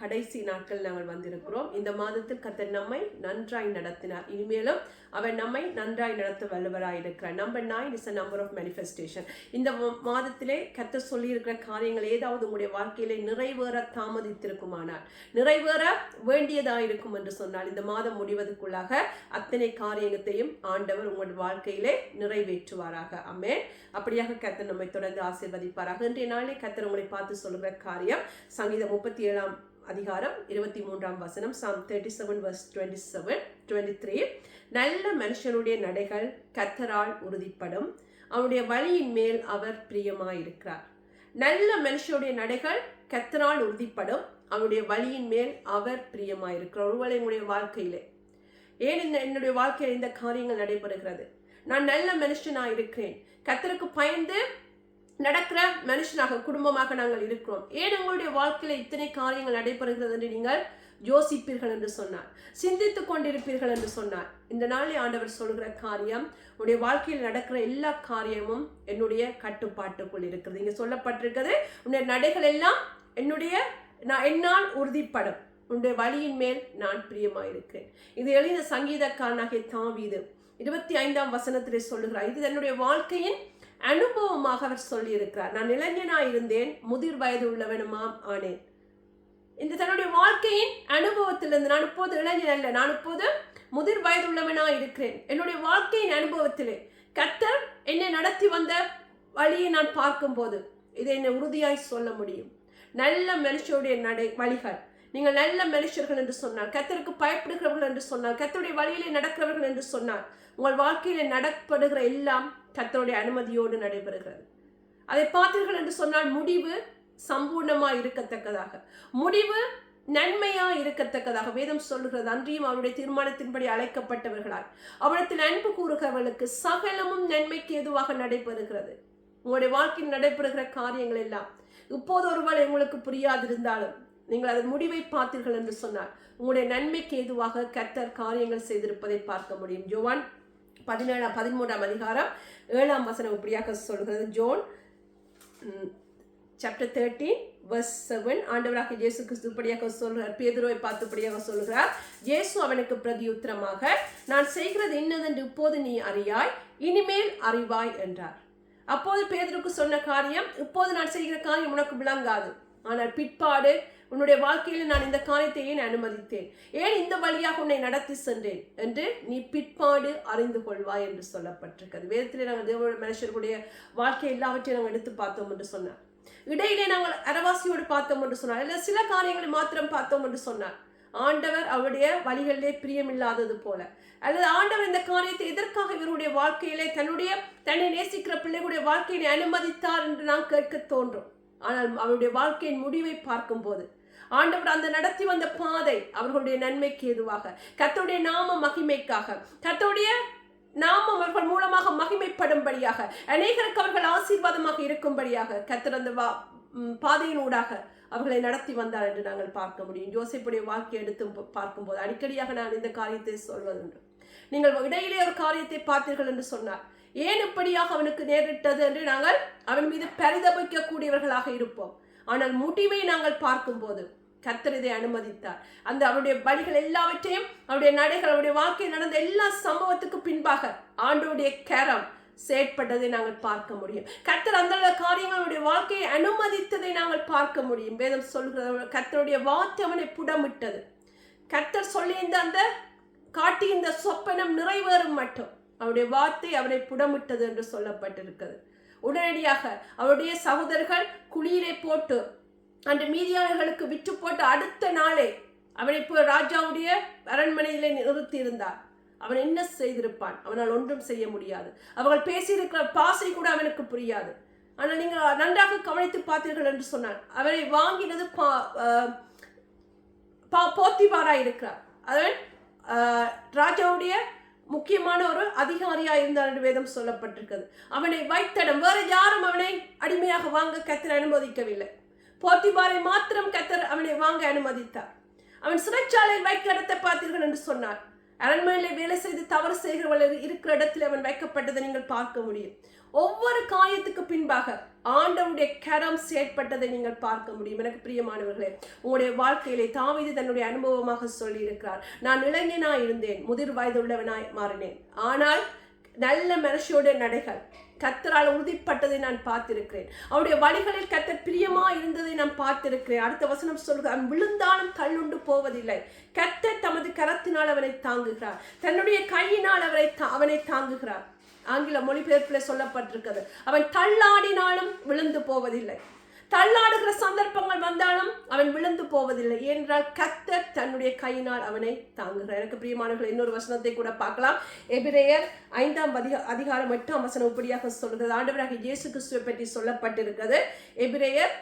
கடைசி நாட்கள் நாங்கள் வந்திருக்கிறோம். இந்த மாதத்தில் கத்தர் நம்மை நன்றாய் நடத்தினார். இனிமேலும் அவர் நம்மை நன்றாய் நடத்த வல்லவராய் இருக்கிறார். Number nine is a number of manifestation இந்த மாதத்திலே கத்த சொல்லியிருக்கிற காரியங்கள் ஏதாவது உங்களுடைய வாழ்க்கையிலே நிறைவேற தாமதித்திருக்குமானால் நிறைவேற வேண்டியதாக இருக்கும் என்று சொன்னால் இந்த மாதம் முடிவதற்குள்ளாக அத்தனை காரியத்தையும் ஆண்டவர் உங்கள் வாழ்க்கையிலே நிறைவேற்றுவாராக. அமே அப்படியாக கத்தர் நம்மை தொடர்ந்து ஆசீர்வதிப்பாராக. இன்றைய நாளே கத்தர் உங்களை பார்த்து சொல்லுகிற காரியம் சங்கீதம் முப்பத்தி ஏழாம் அதிகாரம் இருபத்தி மூன்றாம் வசனம் Psalm thirty seven verse twenty seven twenty three நல்ல மனுஷனுடைய நடைகள் கத்தரால் உறுதிப்படும். அவனுடைய வழியின் மேல் அவர் பிரியமாயிருக்கிறார். நல்ல மனுஷனுடைய நடைகள் கத்தரால் உறுதிப்படும். அவனுடைய வழியின் மேல் அவர் பிரியமாயிருக்கிறார். ஒருவேளை என்னுடைய வாழ்க்கையிலே ஏன் இந்த என்னுடைய வாழ்க்கையில் இந்த காரியங்கள் நடைபெறுகிறது? நான் நல்ல மனுஷனாக இருக்கிறேன் கத்தருக்கு பயந்து நடக்கிற மனுஷனாக குடும்பமாக நாங்கள் இருக்கிறோம். ஏன் உங்களுடைய வாழ்க்கையில் இத்தனை காரியங்கள் நடைபெறுகிறது என்று நீங்கள் யோசிப்பீர்கள் என்று சொன்னார். சிந்தித்துக் கொண்டிருப்பீர்கள் என்று சொன்னார். இந்த நாளில் ஆண்டவர் சொல்கிற காரியம் உன்னுடைய வாழ்க்கையில் நடக்கிற எல்லா காரியமும் என்னுடைய கட்டுப்பாட்டுக்குள் இருக்கிறது. இங்கே சொல்லப்பட்டிருக்கிறது உன்னுடைய நடைகள் எல்லாம் என்னுடைய நான் என்னால் உறுதிப்படும். உன்னுடைய வழியின் மேல் நான் பிரியமாயிருக்கிறேன். இது எழுதின சங்கீதக்காரனாகிய தாவீது இருபத்தி ஐந்தாம் வசனத்திலே சொல்லுகிறார். இது என்னுடைய வாழ்க்கையின் அனுபவமாக அவர் சொல்லியிருக்கிறார். நான் இளைஞனாக இருந்தேன் முதிர் வயது உள்ளவனுமாம் ஆனேன். இந்த தன்னுடைய வாழ்க்கையின் அனுபவத்திலிருந்து நான் இப்போது இளைஞன் அல்ல நான் இப்போது முதிர் வயது உள்ளவனாக இருக்கிறேன் என்னுடைய வாழ்க்கையின் அனுபவத்திலே கத்தர் என்னை நடத்தி வந்த வழியை நான் பார்க்கும்போது இதை என்னை உறுதியாய் சொல்ல முடியும். நல்ல மனுஷனுடைய நடை வழிகள். நீங்கள் நல்ல மனுஷர்கள் என்று சொன்னார் கத்தருக்கு பயப்படுகிறவர்கள் என்று சொன்னார் கத்தருடைய வழியிலே நடக்கிறவர்கள் என்று சொன்னார் உங்கள் வாழ்க்கையிலே நடப்படுகிற எல்லாம் கத்தருடைய அனுமதியோடு நடைபெறுகிறது. அதை பார்த்தீர்கள் என்று சொன்னால் முடிவு சம்பூர்ணமாக இருக்கத்தக்கதாக. முடிவு நன்மையா இருக்கத்தக்கதாக. வேதம் சொல்லுகிறது அன்றியும் அவருடைய தீர்மானத்தின்படி அழைக்கப்பட்டவர்களால் அவரிடத்தில் அன்பு கூறுகிறவர்களுக்கு சகலமும் நன்மைக்கு ஏதுவாக நடைபெறுகிறது. உங்களுடைய வாழ்க்கையில் நடைபெறுகிற காரியங்கள் எல்லாம் இப்போது ஒருவேளை உங்களுக்கு புரியாதிருந்தாலும் நீங்கள் அதன் முடிவை பார்த்தீர்கள் என்று சொன்னார். உங்களுடைய நன்மைக்கு ஏதுவாக கர்த்தர் காரியங்கள் செய்திருப்பதை பார்க்க முடியும். ஜோவான் பதினேழாம் பதிமூன்றாம் அதிகாரம் ஏழாம் வசனம் இப்படியாக சொல்கிறது. John chapter thirteen verse seven ஆண்டவராக இயேசு கிறிஸ்து இப்படியாக சொல்கிறார். பேதுருவை பார்த்து இப்படியாக சொல்கிறார். இயேசு அவனுக்கு பிரதியுத்தரமாக நான் செய்கிறது இன்னதென்று இப்போது நீ அறியாய் இனிமேல் அறிவாய் என்றார். அப்போது பேதருக்கு சொன்ன காரியம் இப்போது நான் செய்கிற காரியம் உனக்கு விளங்காது. ஆனால் பிற்பாடு உன்னுடைய வாழ்க்கையில் நான் இந்த காரியத்தை ஏன் அனுமதித்தேன்? ஏன் இந்த வழியாக உன்னை நடத்தி சென்றேன்? என்று நீ பிற்பாடு அறிந்து கொள்வாய் என்று சொல்லப்பட்டிருக்கிறது. வேதத்திலே நாங்கள் தேவ மனுஷர்களுடைய வாழ்க்கை எல்லாவற்றையும் நாங்கள் எடுத்து பார்த்தோம் என்று சொன்னார். இடையிலே நாங்கள் அரவாசியோடு பார்த்தோம் என்று சொன்னார். இல்லை சில காரியங்களை மாத்திரம் பார்த்தோம் என்று சொன்னார். ஆண்டவர் அவருடைய வழிகளிலே பிரியமில்லாதது போல. அல்லது ஆண்டவர் இந்த காரியத்தை எதற்காக இவருடைய வாழ்க்கையிலே தன்னுடைய தன்னை நேசிக்கிற பிள்ளைகளுடைய வாழ்க்கையை அனுமதித்தார் என்று நாம் கேட்க தோன்றும். ஆனால் அவருடைய வாழ்க்கையின் முடிவை பார்க்கும்போது ஆண்டவர் அந்த நடத்தி வந்த பாதை அவர்களுடைய நன்மைக்கு எதுவாக கத்தோடைய நாம மகிமைக்காக. கத்தோடைய நாமம் அவர்கள் மூலமாக மகிமைப்படும்படியாக அநேகருக்கு அவர்கள் ஆசீர்வாதமாக இருக்கும்படியாக கர்த்தர் அந்த வா பாதையினூடாக அவர்களை நடத்தி வந்தார் என்று நாங்கள் பார்க்க முடியும். யோசிப்புடைய வாழ்க்கையை எடுத்து பார்க்கும்போது அடிக்கடியாக நான் இந்த காரியத்தை சொல்வதுண்டு. நீங்கள் இடையிலே ஒரு காரியத்தை பார்த்தீர்கள் என்று சொன்னார். ஏன் இப்படியாக அவனுக்கு நேரிட்டது என்று நாங்கள் அவன் மீது பரிதபிக்கக்கூடியவர்களாக இருப்போம். ஆனால் முடிவை நாங்கள் பார்க்கும்போது கர்த்தர் இதை அனுமதித்தார். அந்த அவருடைய பலிகள் எல்லாவற்றையும் அவருடைய நடைகள் அவருடைய வாழ்க்கையில் நடந்த எல்லா சம்பவத்துக்கு பின்பாக ஆண்டோடைய கரம் செயற்பட்டதை நாங்கள் பார்க்க முடியும். கர்த்தர் அந்த காரியங்களுடைய வாழ்க்கையை அனுமதித்ததை நாங்கள் பார்க்க முடியும். வேதம் சொல்கிறது கர்த்தருடைய வார்த்தை அவனை புடமிட்டது. கர்த்தர் சொல்லியிருந்த அந்த காட்டி இந்த சொப்பனம் நிறைவேறும் மட்டும். அவருடைய வார்த்தை அவனை புடமிட்டது என்று சொல்லப்பட்டிருக்கிறது. உடனடியாக அவருடைய சகோதரர்கள் குழியிலே போட்டு அந்த மீதியாளர்களுக்கு விற்று போட்ட அடுத்த நாளே அவனை இப்போ ராஜாவுடைய அரண்மனையிலே நிறுத்தியிருந்தார். அவன் என்ன செய்திருப்பான். அவனால் ஒன்றும் செய்ய முடியாது. அவர்கள் பேசியிருக்கிற பாசை கூட அவனுக்கு புரியாது. ஆனால் நீங்கள் நன்றாக கவனித்து பார்த்தீர்கள் என்று சொன்னான். அவனை வாங்கினது பா ஆஹ் பா போத்திபாரா இருக்கிறார். அவன் ராஜாவுடைய முக்கியமான ஒரு அதிகாரியா இருந்தார் என்று வேதம் சொல்லப்பட்டிருக்கிறது. அவனை வைத்தடம் வேற யாரும் அவனை அடிமையாக வாங்க கத்திர அனுமதிக்கவில்லை. போத்திபாரை மாத்திரம் கத்தர் அவனை வாங்க அனுமதித்தார். அவன் சிறைச்சாலையில் வைக்க இடத்தை பார்த்தீர்கள் என்று சொன்னார். அரண்மனையில் வேலை செய்து தவறு செய்கிறவர்கள் இருக்கிற இடத்தில் அவன் வைக்கப்பட்டதை நீங்கள் பார்க்க முடியும். ஒவ்வொரு காயத்துக்கு பின்பாக ஆண்டவுடைய கரம் செயற்பட்டதை நீங்கள் பார்க்க முடியும். எனக்கு பிரியமானவர்களே உங்களுடைய வாழ்க்கையிலே தாவிது தன்னுடைய அனுபவமாக சொல்லியிருக்கிறார். நான் இளைஞனாய் இருந்தேன் முதிர் வயது உள்ளவனாய் மாறினேன். ஆனால் நல்ல மனுஷியோட நடைகள் கத்தரால் உறுதிப்பட்டதை நான் பார்த்திருக்கிறேன். அவருடைய வழிகளில் கத்தர் பிரியமா இருந்ததை நான் பார்த்திருக்கிறேன். அடுத்த வசனம் சொல்கிறான் அவன் விழுந்தாலும் தள்ளுண்டு போவதில்லை. கத்தர் தமது கரத்தினால் அவனை தாங்குகிறார். தன்னுடைய கையினால் அவரை தா- அவனை தாங்குகிறார். ஆங்கில மொழிபெயர்ப்பில் சொல்லப்பட்டிருக்கிறது அவன் தள்ளாடினாலும் விழுந்து போவதில்லை. தள்ளாடுகிற சந்தர்ப்பங்கள் வந்தாலும் அவன் விழுந்து போவதில்லை. ஏனென்றால் கத்தர் தன்னுடைய கையினால் அவனை தாங்குகிறார். எனக்கு பிரியமானவர்கள் இன்னொரு வசனத்தை கூட பார்க்கலாம். எபிரேயர் ஐந்தாம் அதிக அதிகாரம் எட்டாம் வசனம் இப்படியாக சொல்கிறது ஆண்டவராக இயேசு கிறிஸ்துவை பற்றி சொல்லப்பட்டிருக்கிறது. எபிரேயர்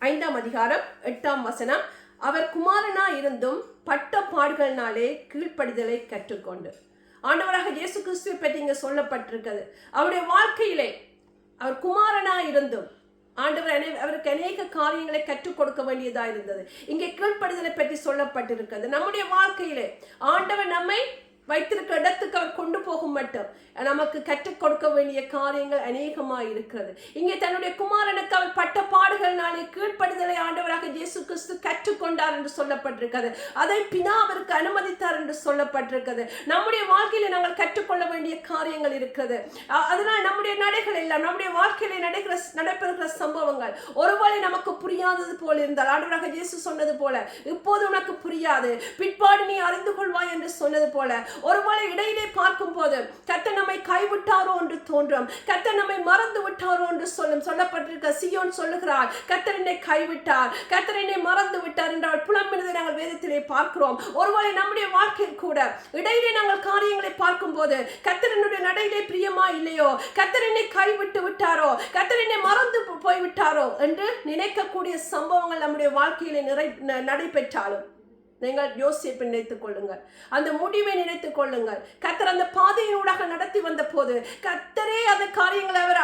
ஐந்தாம் அதிகாரம் எட்டாம் வசனம் அவர் குமாரனா இருந்தும் பட்ட பாடுகளினாலே கீழ்ப்படிதலை கற்றுக்கொண்டு. ஆண்டவராக இயேசு கிறிஸ்துவை பற்றி இங்கே சொல்லப்பட்டிருக்கிறது. அவருடைய வாழ்க்கையிலே அவர் குமாரனா இருந்தும் ஆண்டவர் அனை- அவருக்கு அநேக காரியங்களை கற்றுக் கொடுக்க வேண்டியதா இருந்தது இங்கே கீழ்ப்படுதலை பற்றி சொல்லப்பட்டிருக்கிறது. நம்முடைய வாழ்க்கையிலே ஆண்டவர் நம்மை வைத்திருக்க இடத்துக்கு அவர் கொண்டு போகும் மட்டும். நமக்கு கற்றுக் கொடுக்க வேண்டிய காரியங்கள் அநேகமாக இருக்கிறது. இங்கே தன்னுடைய குமாரனுக்கு அவர் பட்ட பாடுகளினாலே கீழ்ப்படுதலை ஆண்டவராக இயேசு கிறிஸ்து கற்றுக்கொண்டார் என்று சொல்லப்பட்டிருக்கிறது. அதை பிதா அவருக்கு அனுமதித்தார் என்று சொல்லப்பட்டிருக்கிறது. நம்முடைய வாழ்க்கையில நாங்கள் கற்றுக்கொள்ள வேண்டிய காரியங்கள் இருக்கிறது. அதனால் நம்முடைய நடைகள் எல்லாம் நம்முடைய வாழ்க்கையில நடைகிற நடைபெறுகிற சம்பவங்கள் ஒருவேளை நமக்கு புரியாதது போல இருந்தால் ஆண்டவராக இயேசு சொன்னது போல இப்போது உனக்கு புரியாது பிற்பாடு நீ அறிந்து கொள்வாய் என்று சொன்னது போல ஒருவேளை இடையிலே பார்க்கும் போது கத்த நம்மை கைவிட்டாரோ என்று தோன்றும். கத்த நம்மை மறந்து விட்டாரோ என்று சொல்லும். சொல்லப்பட்டிருக்க சியோன் சொல்லுகிறார் கத்தரனை கைவிட்டார். கத்தரனை மறந்து விட்டார் என்றால் புலம்பினதை நாங்கள் வேதத்திலே பார்க்கிறோம். ஒருவேளை நம்முடைய வாழ்க்கையில் கூட இடையிலே நாங்கள் காரியங்களை பார்க்கும் போது கத்தரனுடைய நடையிலே பிரியமா இல்லையோ? கத்தரனை கைவிட்டு விட்டாரோ? கத்தரனை மறந்து போய்விட்டாரோ? என்று நினைக்கக்கூடிய சம்பவங்கள் நம்முடைய வாழ்க்கையிலே நிறை நடைபெற்றாலும். நீங்கள் யோசிப்பை நினைத்துக் கொள்ளுங்கள். அந்த முடிவை நினைத்துக் கொள்ளுங்கள். கத்தர் அந்த பாதையினூடாக நடத்தி வந்த போது கத்தரே அந்த காரியங்களை அவர்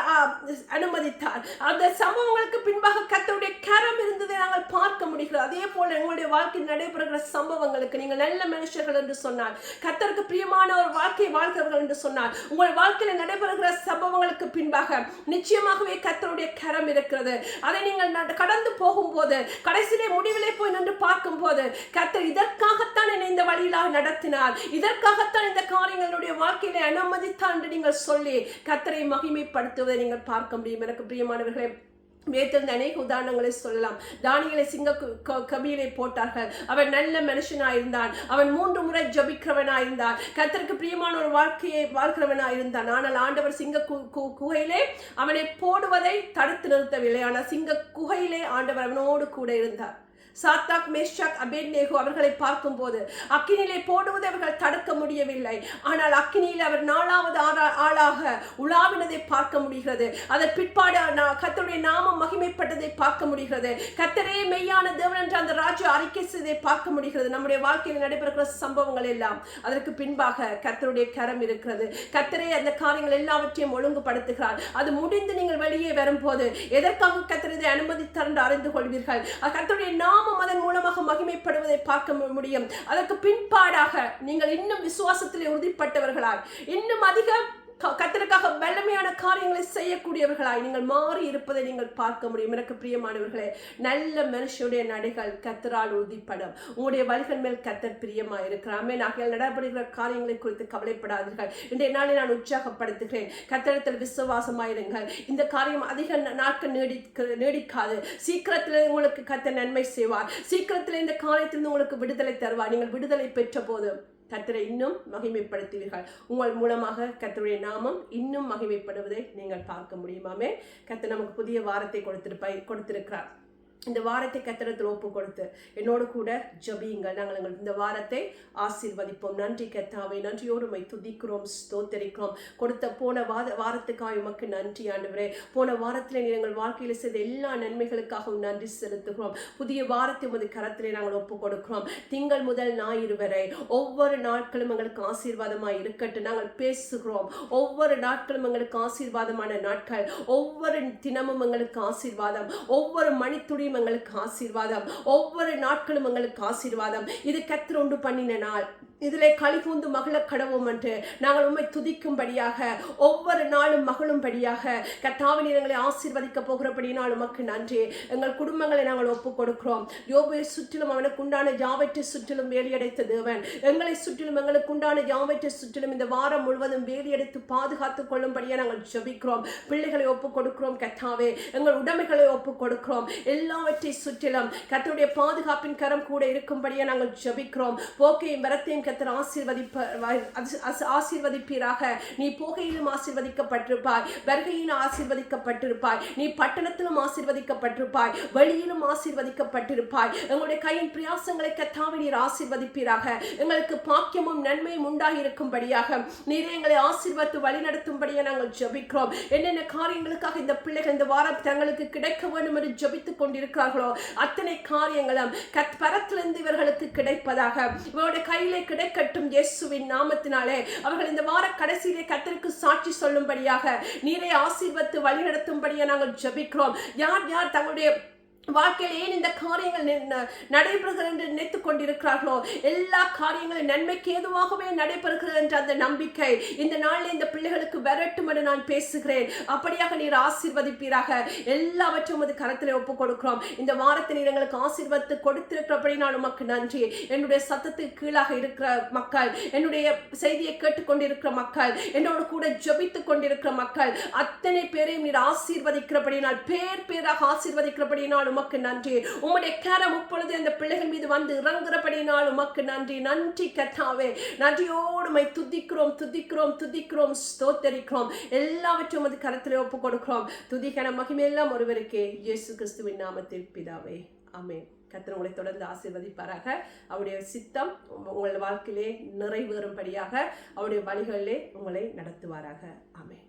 அனுமதித்தார். அந்த சம்பவங்களுக்கு பின்பாக கத்தருடைய கரம் இருந்ததை நாங்கள் பார்க்க முடிகிறது. அதே போல எங்களுடைய வாழ்க்கையில் நடைபெறுகிற சம்பவங்களுக்கு நீங்கள் நல்ல மனுஷர்கள் என்று சொன்னால் கத்தருக்கு பிரியமான ஒரு வாழ்க்கையை வாழ்கிறவர்கள் என்று சொன்னால் உங்கள் வாழ்க்கையில் நடைபெறுகிற சம்பவங்களுக்கு பின்பாக நிச்சயமாகவே கத்தருடைய கரம் இருக்கிறது. அதை நீங்கள் கடந்து போகும்போது கடைசியிலே முடிவிலே போய் நின்று பார்க்கும்போது கத்தர் இதற்காகத்தான் என்னை இந்த வழியிலாக நடத்தினார். இதற்காகத்தான் இந்த காரியங்களுடைய வாழ்க்கையில அனுமதித்தான் என்று நீங்கள் சொல்லி கர்த்தரை மகிமைப்படுத்துவதை நீங்கள் பார்க்க முடியும். எனக்கு பிரியமானவர்களே வேத்திருந்த அநேக உதாரணங்களை சொல்லலாம். தானியலை சிங்க கபியிலே போட்டார்கள். அவன் நல்ல மனுஷனாயிருந்தான். அவன் மூன்று முறை ஜபிக்கிறவனாயிருந்தான். கத்தருக்கு பிரியமான ஒரு வாழ்க்கையை வாழ்கிறவனாயிருந்தான். ஆனால் ஆண்டவர் சிங்க கு- கு- குகையிலே அவனை போடுவதை தடுத்து நிறுத்தவில்லை. ஆனால் சிங்க குகையிலே ஆண்டவர் அவனோடு கூட இருந்தார். சாத்தாக் மேஷாக் அபேத்நேகு அவர்களை பார்க்கும்போது அக்கினியிலே போடுவதை அவர்கள் தடுக்க முடியவில்லை. ஆனால் அக்கினியில் அவர் நாலாவது ஆளாக உலாவினதை பார்க்க முடிகிறது. அதன் பிற்பாடு நா- நாமம் மகிமைப்பட்டதை பார்க்க முடிகிறது. கத்தரே மெய்யான தேவன் என்று அந்த ராஜா அறிக்கை செய்ததை பார்க்க முடிகிறது. நம்முடைய வாழ்க்கையில் நடைபெறுகிற சம்பவங்கள் எல்லாம் அதற்கு பின்பாக கர்த்தருடைய கரம் இருக்கிறது. கத்தரே அந்த காரியங்கள் எல்லாவற்றையும் ஒழுங்குபடுத்துகிறார். அது முடிந்து நீங்கள் வெளியே வரும்போது எதற்காக கத்தர் இதை அனுமதித்தார் என்று அறிந்து கொள்வீர்கள்? கத்தருடைய நாம் நாமம் அதன் மூலமாக மகிமைப்படுவதை பார்க்க முடியும். அதற்கு பின்பாடாக நீங்கள் இன்னும் விசுவாசத்திலே உறுதிப்பட்டவர்களாய். இன்னும் அதிக கத்திற்காக வல்லமையான காரியங்களை செய்யக்கூடியவர்களாய் நீங்கள் மாறி இருப்பதை நீங்கள் பார்க்க முடியும். எனக்கு பிரியமானவர்களே நல்ல மனுஷனுடைய நடைகள் கத்தரால் உறுதிப்படும். உங்களுடைய வழிகள் மேல் கத்தர் பிரியமாக இருக்கிறாமே நாங்கள் நடைபெறுகிற காரியங்களை குறித்து கவலைப்படாதீர்கள். இன்றைய நாளை நான் உற்சாகப்படுத்துகிறேன். கத்திரத்தில் விசுவாசமாயிருங்கள் இந்த காரியம் அதிக நாட்கள் நீடிக்க நீடிக்காது. சீக்கிரத்தில் உங்களுக்கு கத்த நன்மை செய்வார். சீக்கிரத்தில் இந்த காரியத்திலிருந்து உங்களுக்கு விடுதலை தருவார். நீங்கள் விடுதலை பெற்ற போது கத்தரை இன்னும் மகிமைப்படுத்துவீர்கள். உங்கள் மூலமாக கத்தருடைய நாமம் இன்னும் மகிமைப்படுவதை நீங்கள் பார்க்க முடியுமாமே? கத்தர் நமக்கு புதிய வாரத்தை கொடுத்திருப்பாய் கொடுத்திருக்கிறார். இந்த வாரத்தை கத்திரத்தில் ஒப்பு கொடுத்து என்னோடு கூட ஜபியுங்கள். நாங்கள் எங்கள் இந்த வாரத்தை ஆசீர்வதிப்போம். நன்றி கத்தாவை நன்றியோடுமை துதிக்கிறோம் ஸ்தோத்தரிக்கிறோம். கொடுத்த போன வார வாரத்துக்காக உமக்கு நன்றி ஆண்டவரே. போன வாரத்தில் எங்கள் வாழ்க்கையில் செய்த எல்லா நன்மைகளுக்காகவும் நன்றி செலுத்துகிறோம். புதிய வாரத்தை உமது கரத்திலே நாங்கள் ஒப்பு கொடுக்கிறோம் திங்கள் முதல் ஞாயிறு வரை ஒவ்வொரு நாட்களும் எங்களுக்கு ஆசீர்வாதமாக இருக்கட்டும். நாங்கள் பேசுகிறோம். ஒவ்வொரு நாட்களும் எங்களுக்கு ஆசீர்வாதமான நாட்கள். ஒவ்வொரு தினமும் எங்களுக்கு ஆசீர்வாதம். ஒவ்வொரு மணித்துளியும் வேளையிலும் எங்களுக்கு ஆசீர்வாதம். ஒவ்வொரு நாட்களும் எங்களுக்கு ஆசீர்வாதம். இது கத்தர் பண்ணின நாள். இதிலே கலிகூந்து மகளக் கடவோம் என்று நாங்கள் உண்மை துதிக்கும்படியாக ஒவ்வொரு நாளும் மகளும்படியாக கத்தாவின் எங்களை ஆசீர்வதிக்க போகிறபடினால் உமக்கு நன்றி. எங்கள் குடும்பங்களை நாங்கள் ஒப்புக் கொடுக்கிறோம். யோபுவை சுற்றிலும் அவனுக்கு உண்டான யாவற்றை சுற்றிலும் வேலியடைத்த தேவன். எங்களை சுற்றிலும் எங்களுக்கு உண்டான யாவற்றை சுற்றிலும் இந்த வாரம் முழுவதும் வேலியடைத்து பாதுகாத்துக் கொள்ளும்படியாக நாங்கள் ஜபிக்கிறோம். பிள்ளைகளை ஒப்புக் கொடுக்கிறோம் கத்தாவே எங்கள் உடைமைகளை ஒப்புக் கொடுக்கிறோம். எல்லாவற்றை சுற்றிலும் கத்தருடைய பாதுகாப்பின் கரம் கூட இருக்கும்படியாக நாங்கள் ஜபிக்கிறோம். போக்கையும் வரத்தையும் கத்தர் ஆசீர்வதிப்ப ஆசீர்வதிப்பீராக. நீ போகையிலும் ஆசீர்வதிக்கப்பட்டிருப்பாய். வருகையிலும் ஆசீர்வதிக்கப்பட்டிருப்பாய். நீ பட்டணத்திலும் ஆசீர்வதிக்கப்பட்டிருப்பாய். வெளியிலும் ஆசீர்வதிக்கப்பட்டிருப்பாய். எங்களுடைய கையின் பிரயாசங்களை கத்தாவி நீர் ஆசீர்வதிப்பீராக. எங்களுக்கு பாக்கியமும் நன்மையும் உண்டாகியிருக்கும்படியாக நீரே எங்களை ஆசீர்வத்து வழிநடத்தும்படியாக நாங்கள் ஜபிக்கிறோம். என்னென்ன காரியங்களுக்காக இந்த பிள்ளைகள் இந்த வாரம் தங்களுக்கு கிடைக்க வேண்டும் என்று ஜபித்துக் கொண்டிருக்கிறார்களோ அத்தனை காரியங்களும் கத் பரத்திலிருந்து இவர்களுக்கு கிடைப்பதாக. இவருடைய கையிலே கிடை கட்டும் இயேசுவின் நாமத்தினாலே. அவர்கள் இந்த வார கடைசியிலே கத்தருக்கு சாட்சி சொல்லும்படியாக நீரை ஆசீர்வத்து வழிநடத்தும்படியாக நாங்கள் ஜபிக்கிறோம். யார் யார் தங்களுடைய வாழ்க்கையில் ஏன் இந்த காரியங்கள் நி- ந- நடைபெறுகிறது என்று நினைத்துக் கொண்டிருக்கிறார்களோ? எல்லா காரியங்களும் நன்மைக்கு ஏதுவாகவே நடைபெறுகிறது என்ற அந்த நம்பிக்கை இந்த நாளில் இந்த பிள்ளைகளுக்கு வரட்டும் என்று நான் பேசுகிறேன். அப்படியாக நீர் ஆசீர்வதிப்பீராக. எல்லாவற்றும் அது கரத்தில் ஒப்புக் கொடுக்கிறோம் இந்த வாரத்தில் நீர் எங்களுக்கு ஆசீர்வத்து கொடுத்திருக்கிறபடி நான் உமக்கு நன்றி. என்னுடைய சத்தத்துக்கு கீழாக இருக்கிற மக்கள் என்னுடைய செய்தியை கேட்டுக்கொண்டிருக்கிற மக்கள் என்னோடு கூட ஜெபித்துக் கொண்டிருக்கிற மக்கள் அத்தனை பேரையும் நீர் ஆசீர்வதிக்கிறபடி நான் பேர் பேராக ஆசீர்வதிக்கிறபடினால் உமக்கு நன்றி. உம்முடைய கரம் இப்பொழுது அந்த பிள்ளைகள் மீது வந்து இறங்குறபடினால் உமக்கு நன்றி. நன்றி கத்தாவே நன்றியோடு உம்மை துதிக்கிறோம் துதிக்கிறோம் துதிக்கிறோம் ஸ்தோத்தரிக்கிறோம். எல்லாவற்றையும் அது கரத்தில் ஒப்புக் கொடுக்கிறோம் துதிகன மகிமையெல்லாம் ஒருவருக்கே. இயேசு கிறிஸ்துவின் நாமத்தில் பிதாவே. ஆமென். கத்திர உங்களை தொடர்ந்து ஆசீர்வதிப்பாராக. அவருடைய சித்தம் உங்கள் வாழ்க்கையிலே நிறைவேறும்படியாக அவருடைய வழிகளிலே உங்களை நடத்துவாராக. அமேன்